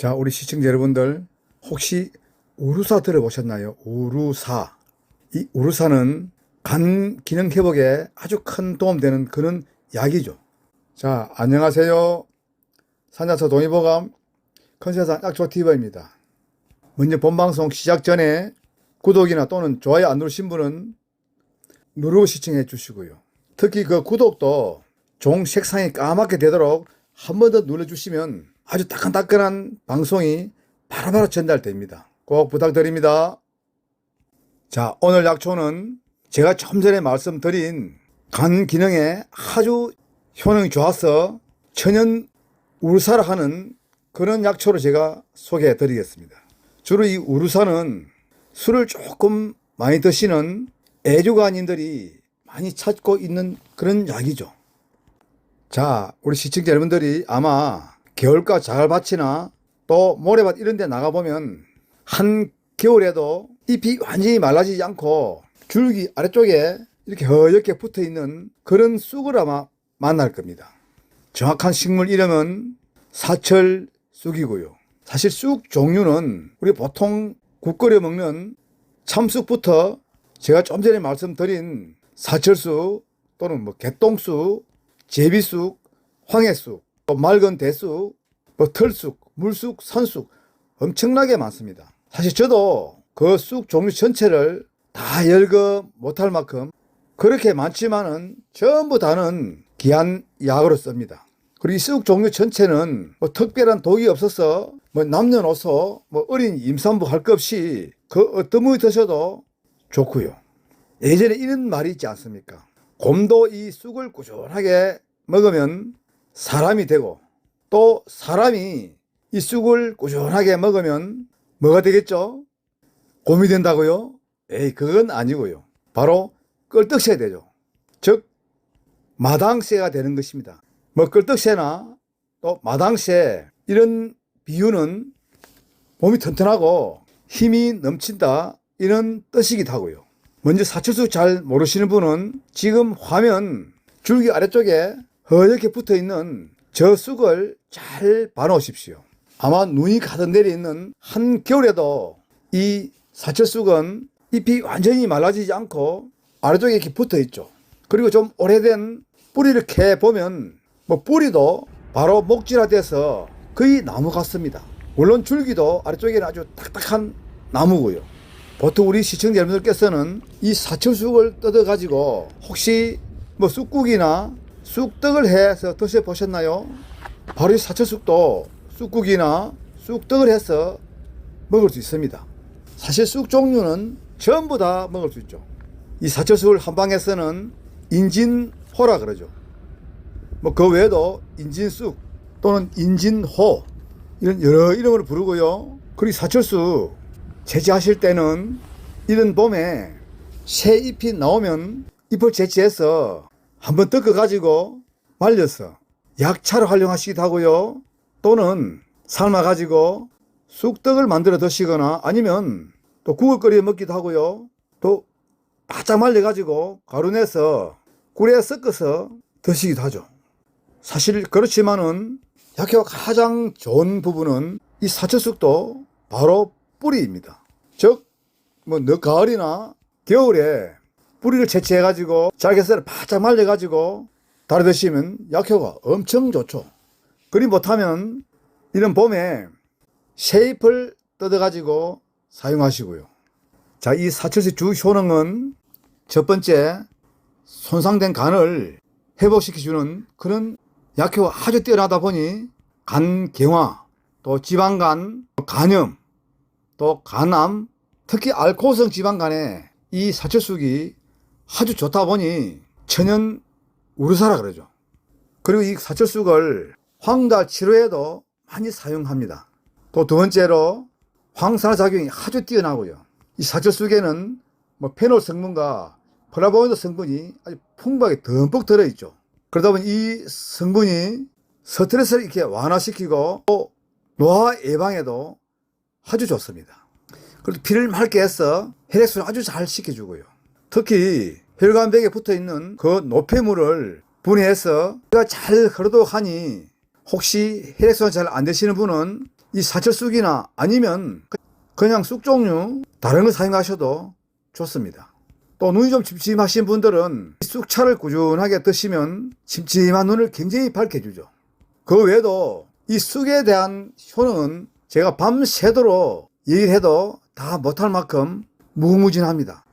자, 우리 시청자 여러분들 혹시 우루사 들어보셨나요? 우루사. 이 우루사는 간 기능 회복에 아주 큰 도움되는 그런 약이죠. 자, 안녕하세요. 산자서 동의보감 컨셉산 약초TV입니다. 먼저 본방송 시작 전에 구독이나 또는 좋아요 안 누르신 분은 누르고 시청해 주시고요. 특히 그 구독도 종 색상이 까맣게 되도록 한 번 더 눌러주시면 아주 따끈따끈한 방송이 바로바로 전달됩니다. 꼭 부탁드립니다. 자, 오늘 약초는 제가 좀 전에 말씀드린 간 기능에 아주 효능이 좋아서 천연 우르사를 하는 그런 약초를 제가 소개해 드리겠습니다. 주로 이 우르사는 술을 조금 많이 드시는 애주가님들이 많이 찾고 있는 그런 약이죠. 자, 우리 시청자 여러분들이 아마 겨울가 자갈밭이나 또 모래밭 이런 데 나가보면 한 겨울에도 잎이 완전히 말라지지 않고 줄기 아래쪽에 이렇게 허옇게 붙어 있는 그런 쑥을 아마 만날 겁니다. 정확한 식물 이름은 사철 쑥이고요. 사실 쑥 종류는 우리 보통 국 끓여 먹는 참쑥부터 제가 좀 전에 말씀드린 사철쑥 또는 뭐 개똥쑥, 제비쑥, 황해쑥, 또 맑은 대쑥, 뭐 털쑥, 물쑥, 산쑥 엄청나게 많습니다. 사실 저도 그 쑥 종류 전체를 다 열거 못할 만큼 그렇게 많지만은 전부 다는 귀한 약으로 씁니다. 그리고 이 쑥 종류 전체는 뭐 특별한 독이 없어서 뭐 남녀노소 뭐 어린 임산부 할 것 없이 그 어떤 분이 드셔도 좋고요. 예전에 이런 말이 있지 않습니까? 곰도 이 쑥을 꾸준하게 먹으면 사람이 되고 또 사람이 이 쑥을 꾸준하게 먹으면 뭐가 되겠죠? 곰이 된다고요? 에이, 그건 아니고요. 바로 껄떡새가 되죠. 즉, 마당새가 되는 것입니다. 뭐 껄떡새나 또 마당새 이런 비유는 몸이 튼튼하고 힘이 넘친다 이런 뜻이기도 하고요. 먼저 사철수 잘 모르시는 분은 지금 화면 줄기 아래쪽에 허옇게 붙어 있는 저 쑥을 잘 봐놓으십시오. 아마 눈이 가득 내려 있는 한겨울에도 이 사철쑥은 잎이 완전히 말라지지 않고 아래쪽에 이렇게 붙어 있죠. 그리고 좀 오래된 뿌리를 캐 보면 뭐 뿌리도 바로 목질화돼서 거의 나무 같습니다. 물론 줄기도 아래쪽에는 아주 딱딱한 나무고요. 보통 우리 시청자 여러분들께서는 이 사철쑥을 뜯어 가지고 혹시 뭐 쑥국이나 쑥떡을 해서 드셔 보셨나요? 바로 이 사철쑥도 쑥국이나 쑥떡을 해서 먹을 수 있습니다. 사실 쑥 종류는 전부 다 먹을 수 있죠. 이 사철쑥을 한방에서는 인진호라 그러죠. 뭐 그 외에도 인진쑥 또는 인진호 이런 여러 이름으로 부르고요. 그리고 사철쑥 채취하실 때는 이런 봄에 새 잎이 나오면 잎을 채취해서 한번 뜯어 가지고 말려서 약차로 활용하시기도 하고요. 또는 삶아 가지고 쑥떡을 만들어 드시거나 아니면 또 국을 끓여 먹기도 하고요. 또 바짝 말려 가지고 가루 내서 꿀에 섞어서 드시기도 하죠. 사실 그렇지만은 약효가 가장 좋은 부분은 이 사철쑥도 바로 뿌리입니다. 즉, 뭐, 늦 가을이나 겨울에 뿌리를 채취해가지고 잘게썰어 바짝 말려가지고 달아 드시면 약효가 엄청 좋죠. 그리 못하면 이런 봄에 새잎을 뜯어가지고 사용하시고요. 자, 이 사철수 주 효능은 첫 번째, 손상된 간을 회복시켜주는 그런 약효가 아주 뛰어나다 보니 간 경화, 또 지방간, 간염, 또 간암, 특히 알코올성 지방간에 이 사철쑥이 아주 좋다 보니 천연 우르사라 그러죠. 그리고 이 사철쑥을 황달 치료에도 많이 사용합니다. 또 두 번째로 황산화 작용이 아주 뛰어나고요. 이 사철쑥에는 뭐 페놀 성분과 플라보노이드 성분이 아주 풍부하게 듬뿍 들어있죠. 그러다 보니 이 성분이 스트레스를 이렇게 완화시키고 또 노화 예방에도 아주 좋습니다. 그리고 피를 맑게 해서 혈액순환 아주 잘 시켜주고요. 특히 혈관벽에 붙어 있는 그 노폐물을 분해해서 가잘 흐르도록 하니 혹시 혈액순환 잘 안 되시는 분은 이 사철쑥이나 아니면 그냥 쑥 종류 다른 거 사용하셔도 좋습니다. 또 눈이 좀 침침하신 분들은 이 쑥차를 꾸준하게 드시면 침침한 눈을 굉장히 밝혀주죠. 그 외에도 이 쑥에 대한 효능은 제가 밤새도록 얘기를 해도 다 못할 만큼 무궁무진합니다.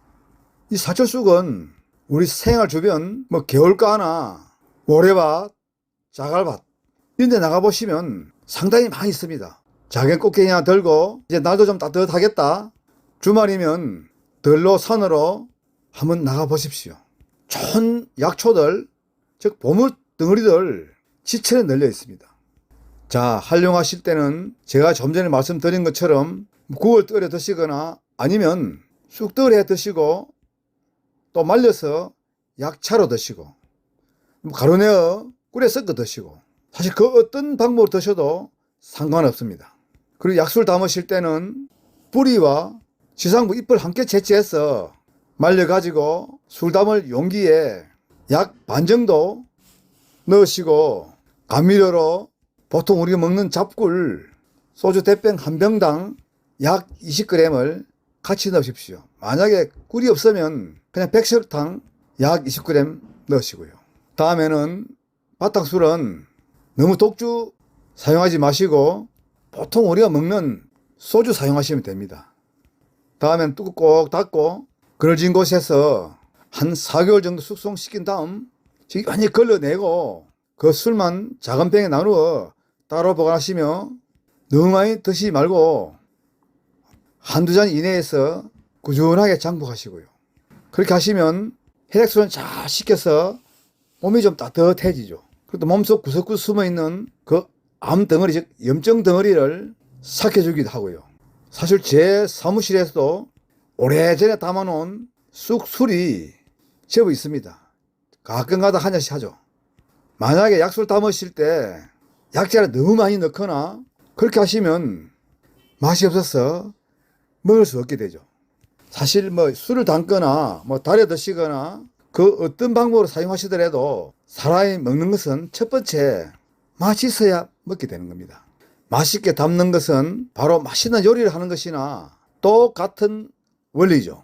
이 사철쑥은 우리 생활 주변 뭐 개울가나 모래밭, 자갈밭 이런 데 나가보시면 상당히 많이 있습니다. 작은 꽃게기 하나 들고 이제 날도 좀 따뜻하겠다. 주말이면 들로 산으로 한번 나가보십시오. 좋은 약초들, 즉 보물 덩어리들 지천에 널려 있습니다. 자, 활용하실 때는 제가 좀 전에 말씀드린 것처럼 국을 끓여 드시거나 아니면 쑥떡을 해 드시고 또 말려서 약차로 드시고 뭐 가루내어 꿀에 섞어 드시고 사실 그 어떤 방법으로 드셔도 상관없습니다. 그리고 약술 담으실 때는 뿌리와 지상부 잎을 함께 채취해서 말려가지고 술 담을 용기에 약 반 정도 넣으시고 감미료로 보통 우리가 먹는 잡꿀 소주 대병 한 병당 약 20g을 같이 넣으십시오. 만약에 꿀이 없으면 그냥 백설탕 약 20g 넣으시고요. 다음에는 바탕술은 너무 독주 사용하지 마시고 보통 우리가 먹는 소주 사용하시면 됩니다. 다음엔 뚜껑 꼭 닫고 그늘진 곳에서 한 4개월 정도 숙성시킨 다음 완전히 걸러내고 그 술만 작은 병에 나누어 따로 보관하시며 너무 많이 드시지 말고 한두 잔 이내에서 꾸준하게 장복하시고요. 그렇게 하시면 혈액순환 잘 시켜서 몸이 좀 따뜻해지죠. 그리고 또 몸속 구석구석 숨어 있는 그 암 덩어리, 즉 염증 덩어리를 삭혀주기도 하고요. 사실 제 사무실에서도 오래전에 담아놓은 쑥술이 제법 있습니다. 가끔가다 한 잔씩 하죠. 만약에 약술 담으실 때 약재를 너무 많이 넣거나 그렇게 하시면 맛이 없어서 먹을 수 없게 되죠. 사실 뭐 술을 담거나 뭐 달여 드시거나 그 어떤 방법으로 사용하시더라도 사람이 먹는 것은 첫 번째 맛있어야 먹게 되는 겁니다. 맛있게 담는 것은 바로 맛있는 요리를 하는 것이나 똑같은 원리죠.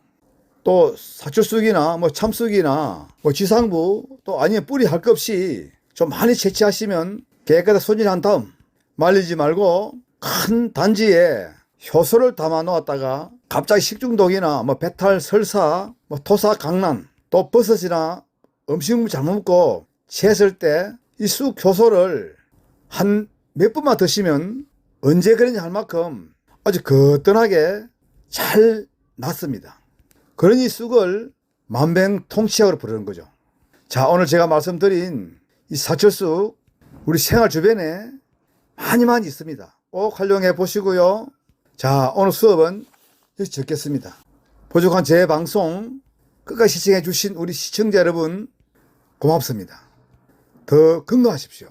또 사철쑥이나 뭐 참쑥이나 뭐 지상부 또 아니면 뿌리 할 것 없이 좀 많이 채취하시면 깨끗하게 손질한 다음 말리지 말고 큰 단지에 효소를 담아 놓았다가 갑자기 식중독이나 뭐 배탈, 설사, 뭐 토사, 강난 또 버섯이나 음식물 잘못 먹고 채했을 때 이 쑥 효소를 한 몇 번만 드시면 언제 그런지 할 만큼 아주 거뜬하게 잘 낫습니다. 그러니 쑥을 만병통치약으로 부르는 거죠. 자, 오늘 제가 말씀드린 이 사철쑥 우리 생활 주변에 많이 많이 있습니다. 꼭 활용해 보시고요. 자, 오늘 수업은 여기 적겠습니다. 부족한 제 방송 끝까지 시청해 주신 우리 시청자 여러분 고맙습니다. 더 건강하십시오.